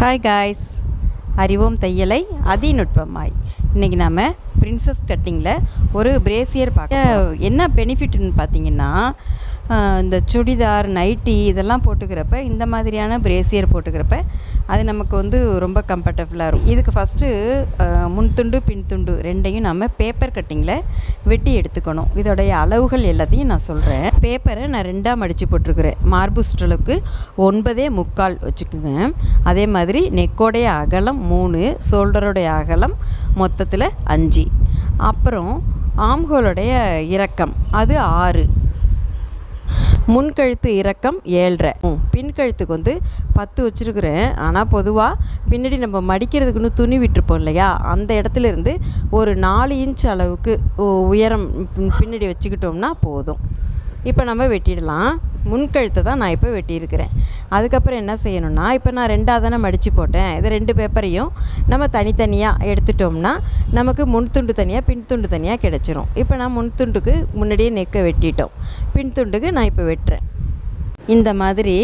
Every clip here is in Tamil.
ஹாய் காய்ஸ் அறிவோம் தையலை அதிநுட்பமாய். இன்றைக்கி நாம் பிரின்சஸ் கட்டிங்கில் ஒரு பிரேசியர் பார்க்க என்ன பெனிஃபிட்னு பார்த்தீங்கன்னா இந்த சுடிதார் நைட்டி இதெல்லாம் போட்டுக்கிறப்ப இந்த மாதிரியான பிரேசியர் போட்டுக்கிறப்ப அது நமக்கு வந்து ரொம்ப கம்ஃபர்டபுளாக இருக்கும். இதுக்கு ஃபஸ்ட்டு முன்துண்டு பின்துண்டு ரெண்டையும் நம்ம பேப்பர் கட்டிங்கில் வெட்டி எடுத்துக்கணும். இதோடைய அளவுகள் எல்லாத்தையும் நான் சொல்கிறேன் பேப்பரை நான் ரெண்டாக மடித்து போட்டிருக்கிறேன். மார்பு ஒன்பதே முக்கால் வச்சுக்கோங்க. அதே மாதிரி நெக்கோடைய அகலம் மூணு ஷோல்டருடைய அகலம் மொத்தத்தில் அஞ்சு. அப்புறம் ஆம்ஹோலுடைய இறக்கம் அது ஆறு. முன்கழுத்து இறக்கம் ஏழரை. பின்கழுத்துக்கு வந்து பத்து வச்சுருக்குறேன். ஆனால் பொதுவாக பின்னாடி நம்ம மடிக்கிறதுக்குன்னு துணி விட்டுருப்போம் இல்லையா? அந்த இடத்துல இருந்து ஒரு நாலு இன்ச் அளவுக்கு உயரம் பின்னாடி வச்சுக்கிட்டோம்னா போதும். இப்போ நம்ம வெட்டிடலாம். முன்கழுத்தை தான் நான் இப்போ வெட்டியிருக்கிறேன். அதுக்கப்புறம் என்ன செய்யணும்னா இப்போ நான் ரெண்டாக தானே மடித்து போட்டேன். இது ரெண்டு பேப்பரையும் நம்ம தனித்தனியாக எடுத்துட்டோம்னா நமக்கு முன் துண்டு தனியாக பின் துண்டு தனியாக கிடச்சிரும். இப்போ நான் முன் துண்டுக்கு முன்னாடியே நெக்கை வெட்டிட்டோம். பின் துண்டுக்கு நான் இப்போ வெட்டுறேன். இந்த மாதிரி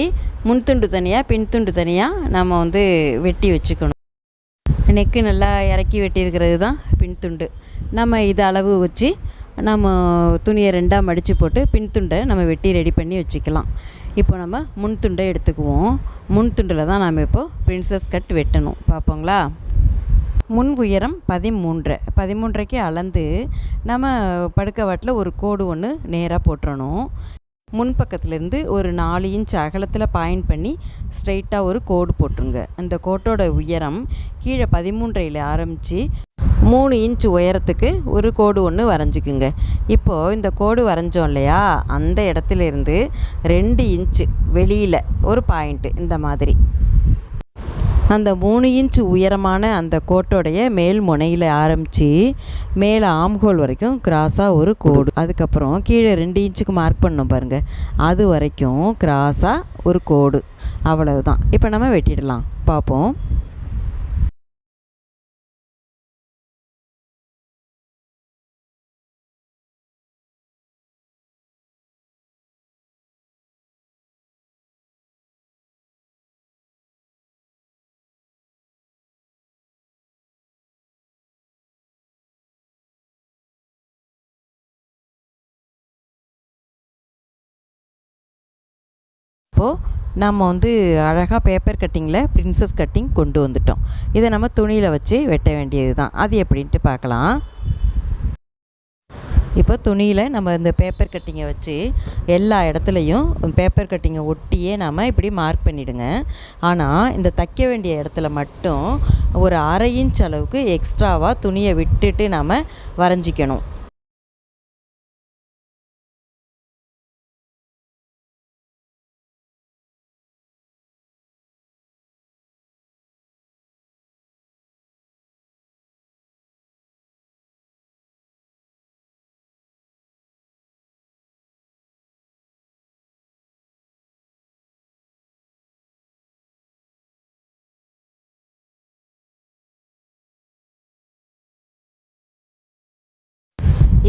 முன் துண்டு தனியாக பின் துண்டு தனியாக நம்ம வந்து வெட்டி வச்சுக்கணும். நெக்கு நல்லா இறக்கி வெட்டியிருக்கிறது தான் பின் துண்டு. நம்ம இது அளவு வச்சு நம்ம துணியை ரெண்டாக மடித்து போட்டு பின் துண்டை நம்ம வெட்டி ரெடி பண்ணி வச்சுக்கலாம். இப்போ நம்ம முன் துண்டை எடுத்துக்குவோம். முன் துண்டில் தான் நம்ம இப்போது பிரின்சஸ் கட் வெட்டணும். பார்ப்போங்களா? முன் உயரம் பதிமூன்று. பதிமூன்றைக்கு அளந்து நம்ம படுக்க வாட்டில் ஒரு கோடு ஒன்று நேராக போட்டுறணும். முன்பக்கத்துலேருந்து ஒரு நாலு இன்ச் அகலத்தில் பாயிண்ட் பண்ணி ஸ்ட்ரைட்டாக ஒரு கோடு போட்டுருங்க. அந்த கோட்டோட உயரம் கீழே பதிமூன்றையில் ஆரம்பித்து மூணு இன்ச் உயரத்துக்கு ஒரு கோடு ஒன்று வரைஞ்சிக்குங்க. இப்போது இந்த கோடு வரைஞ்சோம் இல்லையா? அந்த இடத்துல இருந்து ரெண்டு இன்ச்சு வெளியில் ஒரு பாயிண்ட்டு இந்த மாதிரி. அந்த மூணு இன்ச் உயரமான அந்த கோட்டோடைய மேல் முனையில் ஆரம்பித்து மேலே ஆம்ஹோல் வரைக்கும் கிராஸாக ஒரு கோடு. அதுக்கப்புறம் கீழே ரெண்டு இன்ச்சுக்கு மார்க் பண்ணோம் பாருங்கள் அது வரைக்கும் கிராஸாக ஒரு கோடு. அவ்வளவுதான். இப்போ நம்ம வெட்டிடலாம். பார்ப்போம். இப்போது நம்ம வந்து அழகாக பேப்பர் கட்டிங்கில் பிரின்சஸ் கட்டிங் கொண்டு வந்துட்டோம். இதை நம்ம துணியில் வச்சு வெட்ட வேண்டியது தான் அது எப்படின்ட்டு பார்க்கலாம். இப்போ துணியில் நம்ம இந்த பேப்பர் கட்டிங்கை வச்சு எல்லா இடத்துலையும் பேப்பர் கட்டிங்கை ஒட்டியே நம்ம இப்படி மார்க் பண்ணிவிடுங்க ஆனால் இந்த தைக்க வேண்டிய இடத்துல மட்டும் ஒரு அரை இன்ச் அளவுக்கு எக்ஸ்ட்ராவாக துணியை விட்டுட்டு நம்ம வரைஞ்சிக்கணும்.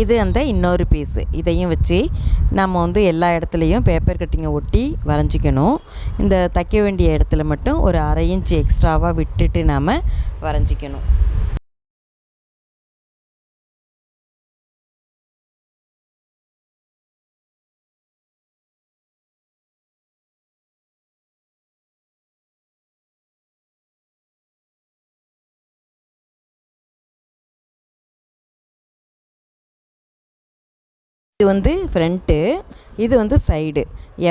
இது அந்த இன்னொரு பீஸு இதையும் வச்சு நம்ம வந்து எல்லா இடத்துலையும் பேப்பர் கட்டிங்கை ஒட்டி வரைஞ்சிக்கணும். இந்த தைக்க வேண்டிய இடத்துல மட்டும் ஒரு அரை இன்ச்சு எக்ஸ்ட்ராவாக விட்டுட்டு நாம் வரைஞ்சிக்கணும். இது வந்து ஃப்ரண்ட்டு இது வந்து சைடு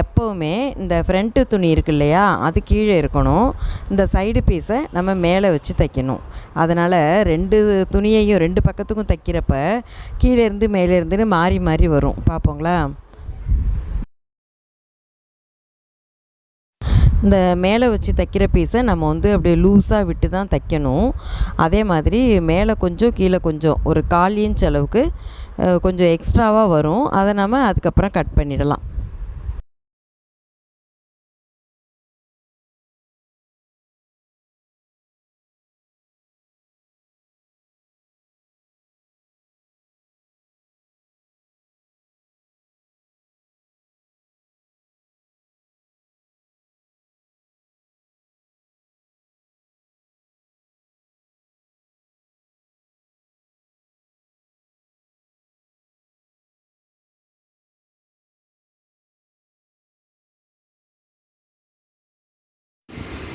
எப்போவுமே இந்த ஃப்ரண்ட்டு துணி இருக்கு இல்லையா அது கீழே இருக்கணும். இந்த சைடு பீஸை நம்ம மேலே வச்சு தைக்கணும். அதனால் ரெண்டு துணியையும் ரெண்டு பக்கத்துக்கும் தைக்கிறப்ப கீழே இருந்து மேலே இருந்துன்னு மாறி மாறி வரும். பார்ப்போங்களா? இந்த மேலே வச்சு தைக்கிற பீஸை நம்ம வந்து அப்படியே லூஸாக விட்டு தான் தைக்கணும். அதே மாதிரி மேலே கொஞ்சம் கீழே கொஞ்சம் ஒரு கால் இன்ச் அளவுக்கு கொஞ்சம் எக்ஸ்ட்ராவாக வரும். அதை நம்ம அதுக்கப்புறம் கட் பண்ணிடலாம்.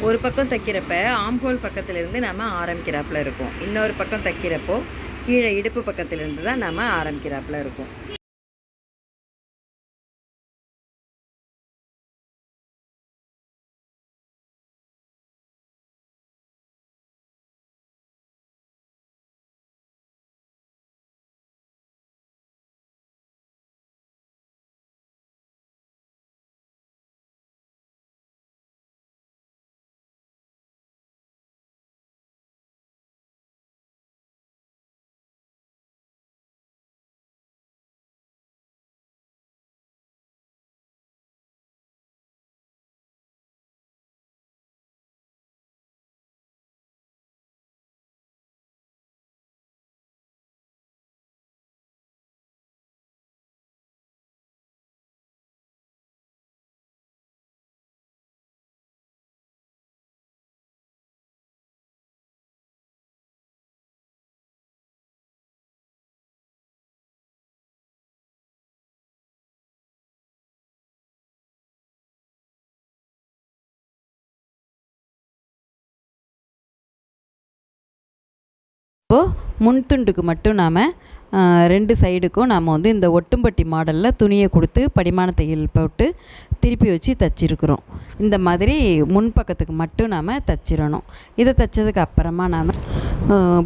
ஒரு பக்கம் தைக்கிறப்ப ஆம்ஹோல் பக்கத்துலேருந்து நம்ம ஆரம்பிக்கிறாப்புல இருக்கும். இன்னொரு பக்கம் தைக்கிறப்போ கீழே இடுப்பு பக்கத்துலேருந்து தான் நம்ம ஆரம்பிக்கிறாப்புல இருக்கும். இப்போது முன்துண்டுக்கு மட்டும் நாம் ரெண்டு சைடுக்கும் நாம் வந்து இந்த ஒட்டும்பட்டி மாடலில் துணியை கொடுத்து படிமான தையல் போட்டு திருப்பி வச்சு தச்சிருக்கிறோம். இந்த மாதிரி முன்பக்கத்துக்கு மட்டும் நாம் தச்சிடணும் இதை தைச்சதுக்கு அப்புறமா நாம்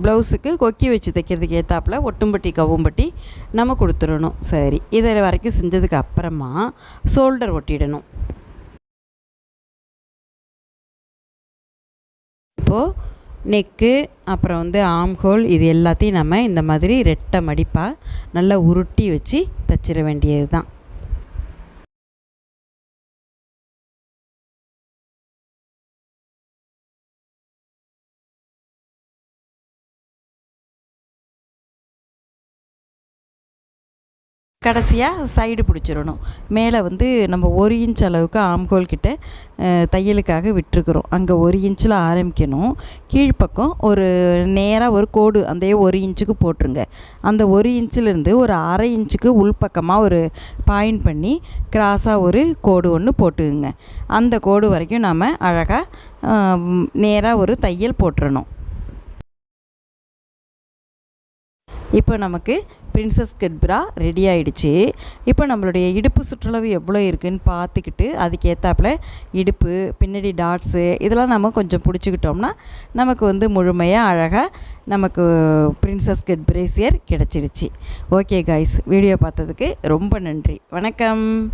ப்ளவுஸுக்கு கொக்கி வச்சு தைக்கிறதுக்கு ஏற்றாப்புல ஒட்டும்பட்டி கவும்பட்டி நம்ம கொடுத்துடணும். சரி இதை வரைக்கும் செஞ்சதுக்கு அப்புறமா ஷோல்டர் ஒட்டிடணும். இப்போது நெக்கு அப்புறம் வந்து ஆம்ஹோல் இது எல்லாத்தையும் நம்ம இந்த மாதிரி ரெட்டை மடிப்பாக நல்லா உருட்டி வச்சு தச்சிட வேண்டியது தான் கடைசியாக சைடு பிடிச்சிடணும். மேலே வந்து நம்ம ஒரு இன்ச் அளவுக்கு ஆம்கோல் கிட்ட தையலுக்காக விட்டுருக்குறோம். அங்கே ஒரு இன்ச்சில் ஆரம்பிக்கணும். கீழ்ப்பக்கம் ஒரு நேராக ஒரு கோடு அந்த ஒரு இன்ச்சுக்கு போட்டுருங்க. அந்த ஒரு இன்ச்சிலேருந்து ஒரு அரை இன்ச்சுக்கு உள்பக்கமாக ஒரு பாயிண்ட் பண்ணி கிராஸாக ஒரு கோடு ஒன்று போட்டுக்குங்க. அந்த கோடு வரைக்கும் நாம் அழகாக நேராக ஒரு தையல் போட்டுறணும். இப்போ நமக்கு பிரின்சஸ் கட் பிரா ரெடி ஆகிடுச்சு இப்போ நம்மளுடைய இடுப்பு சுற்றளவு எவ்வளோ இருக்குன்னு பார்த்துக்கிட்டு அதுக்கு ஏற்றாப்புல இடுப்பு பின்னாடி டாட்ஸு இதெல்லாம் நம்ம கொஞ்சம் பிடிச்சிக்கிட்டோம்னா நமக்கு வந்து முழுமையாக அழகாக நமக்கு பிரின்சஸ் கட் பிரேசியர் கிடச்சிருச்சு. ஓகே காய்ஸ் வீடியோ பார்த்ததுக்கு ரொம்ப நன்றி. வணக்கம்.